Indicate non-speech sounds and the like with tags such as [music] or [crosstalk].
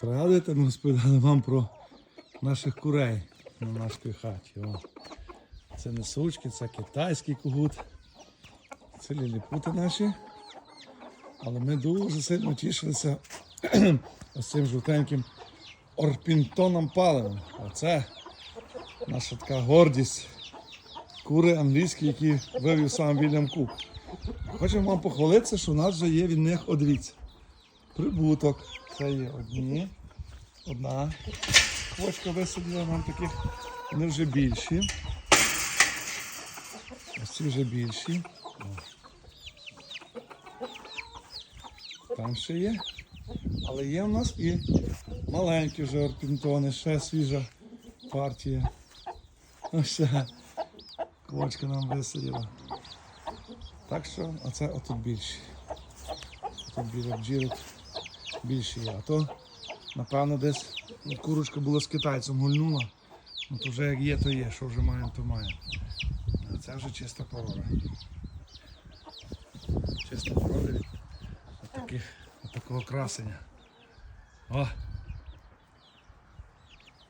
Пригадуєте, ми розповідали вам про наших курей на нашій хаті. О. Це не сучки, це китайський кугут. Це ліліпути наші. Але ми дуже сильно тішилися [clears throat] ось цим жовтеньким орпінтоном паливом. Оце наша така гордість. Кури англійські, які вивів сам Вільям Кук. Хочемо вам похвалитися, що в нас вже є від них, о, дивіться, прибуток. Це є одні. Одна квочка висадила нам таких, вони вже більші. Ось ці вже більші. Там ще є. Але є в нас і маленькі вже орпінтони, ще свіжа партія. Ось квочка нам висадила. Так що оце отут більші. Тут біля бджілок більші є. А то, напевно, десь курочка була з китайцем гульнула. Ну то вже як є, то є. Що вже маємо, то маємо. А це вже чиста порода. Чиста порода від таких, такого красення. О!